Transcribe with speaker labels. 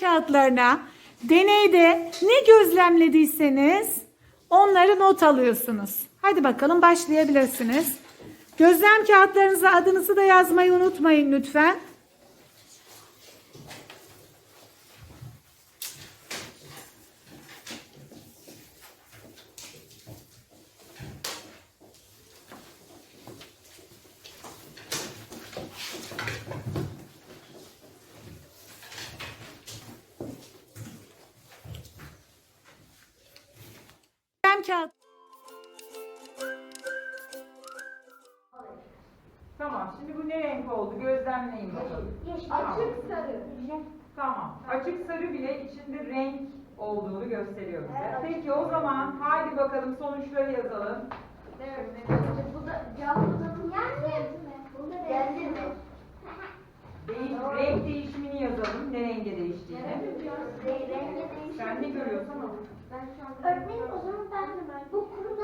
Speaker 1: kağıtlarına deneyde ne gözlemlediyseniz onları not alıyorsunuz. Hadi bakalım başlayabilirsiniz. Gözlem kağıtlarınıza adınızı da yazmayı unutmayın lütfen. Gözlem kağıt.
Speaker 2: Tamam. Şimdi bu ne renk oldu? Gözlemleyin bakalım. Tamam.
Speaker 3: Açık sarı.
Speaker 2: Tamam. Açık sarı bile içinde renk olduğunu gösteriyor bize. Peki o zaman haydi bakalım sonuçları yazalım.
Speaker 3: Bu da takım geldi mi? Bunda geldi mi?
Speaker 2: Değiş, renk değişimini yazalım. Ne renge değiştiğini.
Speaker 3: Renge değişti.
Speaker 2: Sen ne görüyorsun?
Speaker 3: Ben şu an... Örneğin o zaman bu kuru